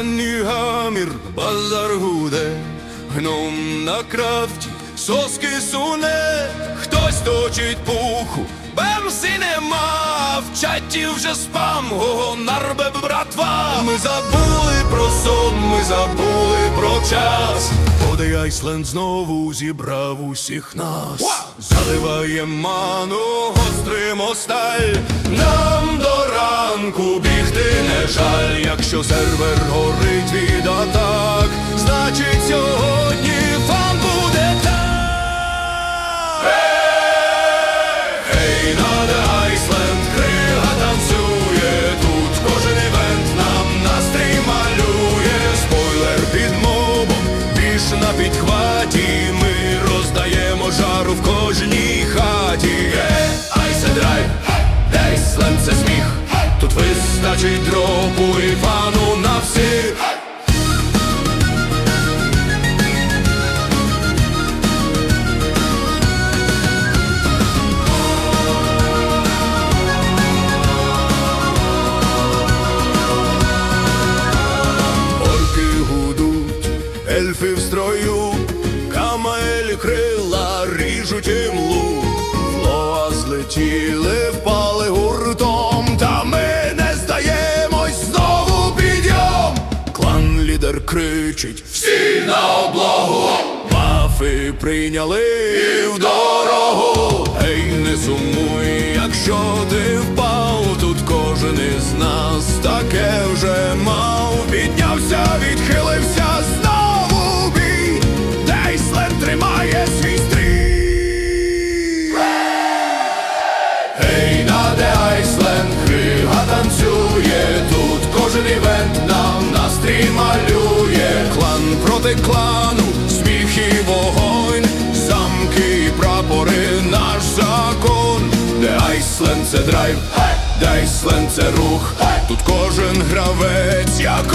ранній гамір, базар гуде, гном на крафті, соски суне, хтось точить пуху, бемси нема, в чаті вже спам, го нарбе братва. Ми забули про сон, ми забули про час. Оде Айсленд знову зібрав усіх нас. Заливає ману гострим сталь. Нам до ранку бігти не жаль, якщо сервер горить ельфи в строю, камелі крила ріжуть імлу, Флоа злетіли, впали гуртом, та ми не здаємось знову підйом. Клан лідер кричить, всі на облогу, Бафи прийняли і в дорогу. Ей, не сумуй, клану, сміх і вогонь, замки і прапори, наш закон. Де Айсленд це драйв, де Айсленд це рух. Тут кожен гравець, як